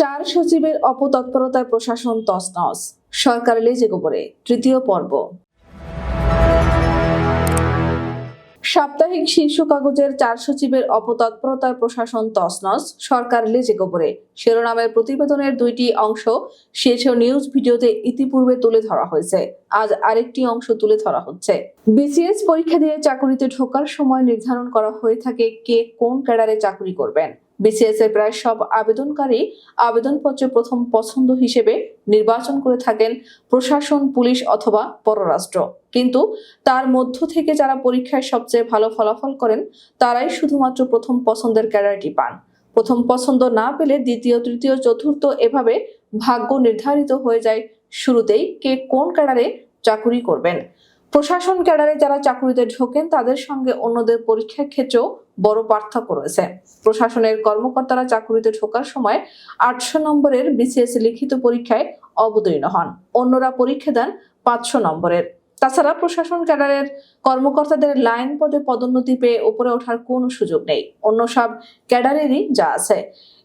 চার সচিবের অপতৎপরতায় প্রশাসন তসনস সরকার লেজে গোবরে, তৃতীয় পর্ব। সাপ্তাহিক শীর্ষ কাগজের চার সচিবের অপতৎপরতায় প্রশাসন তসনস সরকার লেজে গোবরে। শিরোনামের প্রতিবেদনের দুইটি অংশ শীর্ষ নিউজ ভিডিওতে ইতিপূর্বে তুলে ধরা হয়েছে। আজ আরেকটি অংশ তুলে ধরা হচ্ছে। বিসিএস পরীক্ষা দিয়ে চাকুরিতে ঢোকার সময় নির্ধারণ করা হয়ে থাকে কে কোন ক্যাডারে চাকরি করবেন। বিসিএস এর প্রায় সব আবেদনকারী আবেদনপত্রে প্রথম পছন্দ হিসেবে নির্বাচন করে থাকেন প্রশাসন, পুলিশ অথবা পররাষ্ট্র। কিন্তু তার মধ্য থেকে যারা পরীক্ষায় সবচেয়ে ভালো ফলাফল করেন, তারাই শুধুমাত্র প্রথম পছন্দের ক্যাডারটি পান। প্রথম পছন্দ না পেলে দ্বিতীয়, তৃতীয়, চতুর্থ এভাবে ভাগ্য নির্ধারিত হয়ে যায় শুরুতেই কে কোন ক্যাডারে চাকুরি করবেন। প্রশাসন ক্যাডারে যারা চাকুরিতে ঢোকেন, তাদের সঙ্গে অন্যদের পরীক্ষার ক্ষেত্রেও বড় পার্থক্য রয়েছে। প্রশাসনের কর্মকর্তারা চাকুরিতে ঢোকার সময় আটশো নম্বরের বিসিএস লিখিত পরীক্ষায় অবতীর্ণ হন। অন্যরা পরীক্ষা দেন পাঁচশো নম্বরের। তাছাড়া প্রশাসন ক্যাডারের কর্মকর্তাদের লাইন পদে পদোন্নতি পেয়ে উপরে ওঠার কোনো সুযোগ নেই। অন্য সব ক্যাডারেরই যা আছে।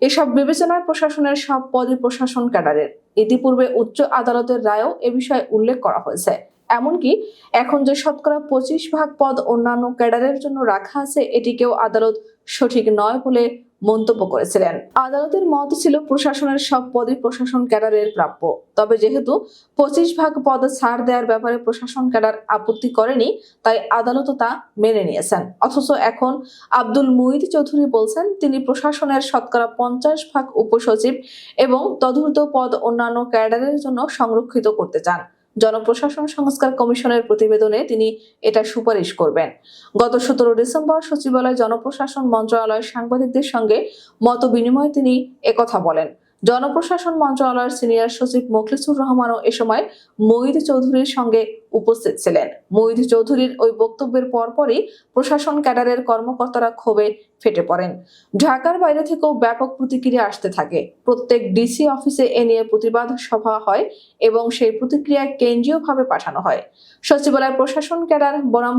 এসব বিবেচনায় প্রশাসনের সব পদই প্রশাসন ক্যাডারের। ইতিপূর্বে উচ্চ আদালতের রায়েও এ বিষয়ে উল্লেখ করা হয়েছে। এমনকি এখন যে শতকরা পঁচিশ ভাগ পদ অন্যান্য ক্যাডারের জন্য রাখা আছে, এটিকেও আদালত সঠিক নয় বলে মন্তব্য করেছিলেন। আদালতের মত ছিল প্রশাসনের সব পদই প্রশাসন ক্যাডারের প্রাপ্য। তবে যেহেতু পঁচিশ ভাগ পদ ছাড় দেওয়ার ব্যাপারে প্রশাসন ক্যাডার আপত্তি করেনি, তাই আদালত তা মেনে নিয়েছেন। অথচ এখন আব্দুল মুইদ চৌধুরী বলছেন, তিনি প্রশাসনের শতকরা পঞ্চাশ ভাগ উপসচিব এবং তদূর্ধ্ব পদ অন্যান্য ক্যাডারের জন্য সংরক্ষিত করতে চান। জনপ্রশাসন সংস্কার কমিশনের প্রতিবেদনে তিনি এটা সুপারিশ করবেন। গত সতেরো ডিসেম্বর সচিবালয় জনপ্রশাসন মন্ত্রণালয় সাংবাদিকদের সঙ্গে মত বিনিময়ে তিনি একথা বলেন। জনপ্রশাসন মন্ত্রণালয়ের সিনিয়র সচিব মোখলিসুর রহমানও এ সময় মঈদ চৌধুরীর সঙ্গে উপস্থিত ছিলেন। মঈদ চৌধুরীর ওই বক্তব্যের পরপরই প্রশাসন ক্যাডারের কর্মকর্তারা ক্ষোভে ফেটে পড়েন। ঢাকার বাইরে থেকেও ব্যাপক প্রতিক্রিয়া আসতে থাকে। প্রত্যেক ডিসি অফিসে এ নিয়ে প্রতিবাদ সভা হয় এবং সেই প্রতিক্রিয়া কেন্দ্রীয়ভাবে পাঠানো হয়। সচিবালয় প্রশাসন ক্যাডার বনাম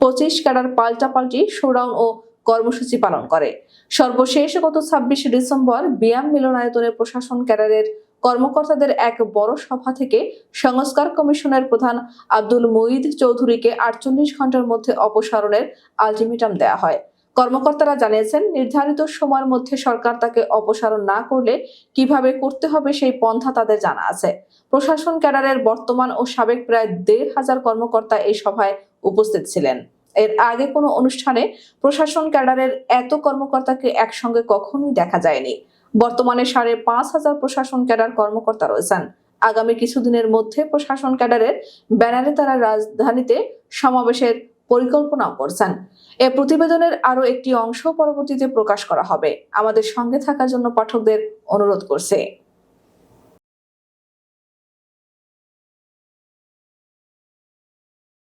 পঁচিশ ক্যাডার পাল্টাপাল্টি, শোডাউন ও কর্মসূচি পালন করে। সর্বশেষ গত ছাব্বিশে ডিসেম্বর বিয়াম মিলনায়তনে প্রশাসন ক্যাডারের কর্মকর্তাদের এক বড় সভা থেকে সংস্কার কমিশনের প্রধান আব্দুল মুইদ চৌধুরীকে আটচল্লিশ ঘণ্টার মধ্যে অপসারণের আলটিমেটাম দেওয়া হয়। কর্মকর্তারা জানিয়েছেন, নির্ধারিত সময়ের মধ্যে সরকার তাকে অপসারণ না করলে কীভাবে করতে হবে সেই পন্থা তাদের জানা আছে। প্রশাসন ক্যাডারের বর্তমান ও সাবেক প্রায় দেড় হাজার কর্মকর্তা এই সভায় উপস্থিত ছিলেন। এর আগে কোনো অনুষ্ঠানে প্রশাসন ক্যাডারের এত কর্মকর্তাকে একসঙ্গে কখনোই দেখা যায়নি। বর্তমানে সাড়ে পাঁচ হাজার প্রশাসন ক্যাডার কর্মকর্তা রয়েছেন। আগামী কিছুদিনের মধ্যে প্রশাসন ক্যাডারের ব্যানারে তারা রাজধানীতে সমাবেশের পরিকল্পনাও করছেন। এ প্রতিবেদনের আরও একটি অংশ পরবর্তীতে প্রকাশ করা হবে। আমাদের সঙ্গে থাকার জন্য পাঠকদের অনুরোধ করছে।